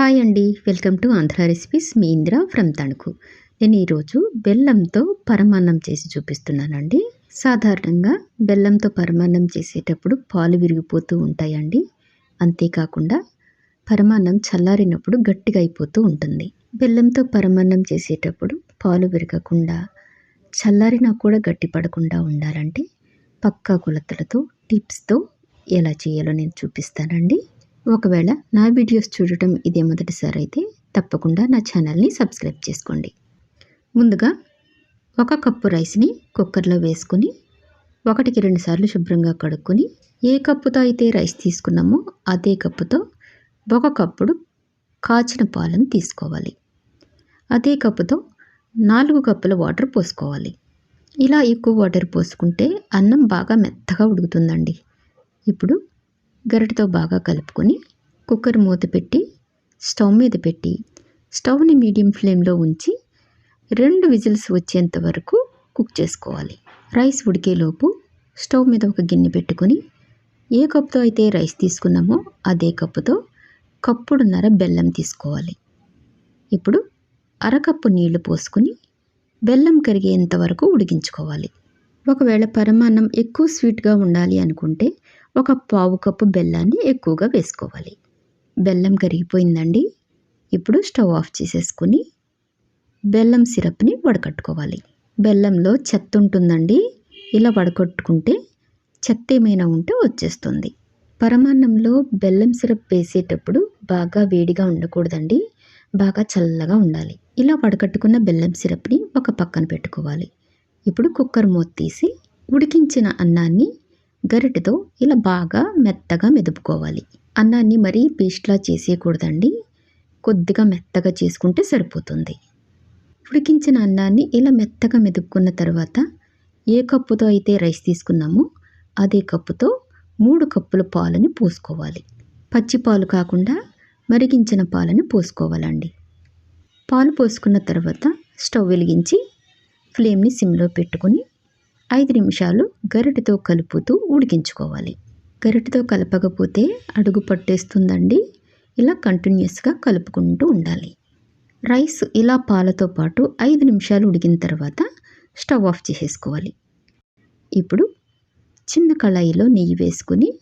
Hi అండి. Welcome to Andhra recipes. Me Indra from Tanuku. నేను ఈరోజు బెల్లంతో పరమాన్నం చేసి చూపిస్తున్నానండి. సాధారణంగా బెల్లంతో పరమాన్నం చేసేటప్పుడు పాలు విరిగిపోతూ ఉంటాయండి. అంతేకాకుండా పరమాన్నం చల్లారినప్పుడు గట్టిగా అయిపోతూ ఉంటుంది. బెల్లంతో పరమాన్నం చేసేటప్పుడు పాలు విరగకుండా చల్లారినా కూడా గట్టి పడకుండా ఉండాలంటే పక్కా కొలతలతో టిప్స్తో ఎలా చేయాలో నేను చూపిస్తానండి. ఒకవేళ నా వీడియోస్ చూడటం ఇదే మొదటిసారి అయితే తప్పకుండా నా ఛానల్ని సబ్స్క్రైబ్ చేసుకోండి. ముందుగా ఒక కప్పు రైస్ని కుక్కర్లో వేసుకుని ఒకటికి రెండు సార్లు శుభ్రంగా కడుక్కొని ఏ కప్పుతో అయితే రైస్ తీసుకున్నామో అదే కప్పుతో ఒక కప్పుడు కాచిన పాలను తీసుకోవాలి. అదే కప్పుతో నాలుగు కప్పుల వాటర్ పోసుకోవాలి. ఇలా ఎక్కువ వాటర్ పోసుకుంటే అన్నం బాగా మెత్తగా ఉడుకుతుందండి. ఇప్పుడు గరిటతో బాగా కలుపుకొని కుక్కర్ మూత పెట్టి స్టవ్ మీద పెట్టి స్టవ్ని మీడియం ఫ్లేమ్లో ఉంచి రెండు విజిల్స్ వచ్చేంత వరకు కుక్ చేసుకోవాలి. రైస్ ఉడికేలోపు స్టవ్ మీద ఒక గిన్నె పెట్టుకొని ఏ కప్పుతో అయితే రైస్ తీసుకున్నామో అదే కప్పుతో కప్పుడున్నర బెల్లం తీసుకోవాలి. ఇప్పుడు అరకప్పు నీళ్ళు పోసుకుని బెల్లం కరిగేంత వరకు ఉడికించుకోవాలి. ఒకవేళ పరమాన్నం ఎక్కువ స్వీట్గా ఉండాలి అనుకుంటే ఒక పావు కప్పు బెల్లాన్ని ఎక్కువగా వేసుకోవాలి. బెల్లం కరిగిపోయిందండి. ఇప్పుడు స్టవ్ ఆఫ్ చేసేసుకుని బెల్లం సిరప్ని వడకట్టుకోవాలి. బెల్లంలో చెత్త ఉంటుందండి. ఇలా వడకట్టుకుంటే చెత్త ఏమైనా ఉంటే వచ్చేస్తుంది. పరమాన్నంలో బెల్లం సిరప్ వేసేటప్పుడు బాగా వేడిగా ఉండకూడదండి. బాగా చల్లగా ఉండాలి. ఇలా వడకట్టుకున్న బెల్లం సిరప్ని ఒక పక్కన పెట్టుకోవాలి. ఇప్పుడు కుక్కర్ మూత తీసి ఉడికించిన అన్నాన్ని గరిటెతో ఇలా బాగా మెత్తగా మెదుపుకోవాలి. అన్నాన్ని మరీ పేస్ట్లా చేసేయకూడదండి. కొద్దిగా మెత్తగా చేసుకుంటే సరిపోతుంది. ఉడికించిన అన్నాన్ని ఇలా మెత్తగా మెదుపుకున్న తర్వాత ఏ కప్పుతో అయితే రైస్ తీసుకున్నామో అదే కప్పుతో మూడు కప్పుల పాలని పోసుకోవాలి. పచ్చి పాలు కాకుండా మరిగించిన పాలని పోసుకోవాలండి. పాలు పోసుకున్న తర్వాత స్టవ్ వెలిగించి ఫ్లేమ్ని సిమ్లో పెట్టుకుని ఐదు నిమిషాలు గరిటెతో కలుపుతూ ఉడికించుకోవాలి. గరిటెతో కలపకపోతే అడుగు పట్టేస్తుందండి. ఇలా కంటిన్యూస్గా కలుపుకుంటూ ఉండాలి. రైస్ ఇలా పాలతో పాటు ఐదు నిమిషాలు ఉడికిన తర్వాత స్టవ్ ఆఫ్ చేసేసుకోవాలి. ఇప్పుడు చిన్న కళాయిలో నెయ్యి వేసుకుని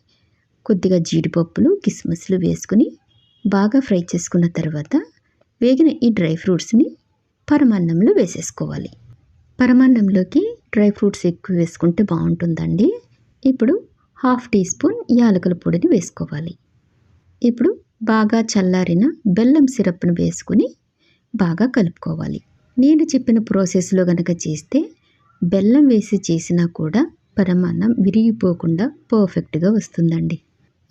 కొద్దిగా జీడిపప్పులు కిస్మిస్లు వేసుకుని బాగా ఫ్రై చేసుకున్న తర్వాత వేగిన ఈ డ్రై ఫ్రూట్స్ని పరమాన్నంలో వేసేసుకోవాలి. పరమాన్నంలోకి డ్రై ఫ్రూట్స్ ఎక్కువ వేసుకుంటే బాగుంటుందండి. ఇప్పుడు హాఫ్ టీ స్పూన్ యాలకుల పొడిని వేసుకోవాలి. ఇప్పుడు బాగా చల్లారిన బెల్లం సిరప్ను వేసుకుని బాగా కలుపుకోవాలి. నేను చెప్పిన ప్రాసెస్లో కనుక చేస్తే బెల్లం వేసి చేసినా కూడా పరమాన్నం విరిగిపోకుండా పర్ఫెక్ట్గా వస్తుందండి.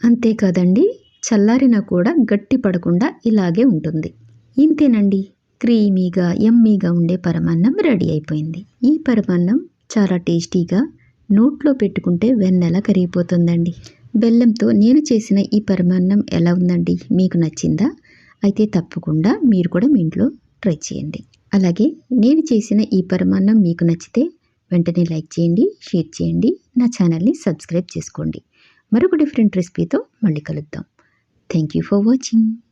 అంతేకాదండి చల్లారినా కూడా గట్టి పడకుండా ఇలాగే ఉంటుంది. ఇంతేనండి. క్రీమీగా ఎమ్మీగా ఉండే పరమాన్నం రెడీ అయిపోయింది. ఈ పరమాన్నం చాలా టేస్టీగా నోట్లో పెట్టుకుంటే వెన్నెల కరిగిపోతుందండి. బెల్లంతో నేను చేసిన ఈ పరమాన్నం ఎలా ఉందండి? మీకు నచ్చిందా? అయితే తప్పకుండా మీరు కూడా మీ ఇంట్లో ట్రై చేయండి. అలాగే నేను చేసిన ఈ పరమాన్నం మీకు నచ్చితే వెంటనే లైక్ చేయండి షేర్ చేయండి నా ఛానల్ని సబ్స్క్రైబ్ చేసుకోండి. మరొక డిఫరెంట్ రెసిపీతో మళ్ళీ కలుద్దాం. Thank you for watching.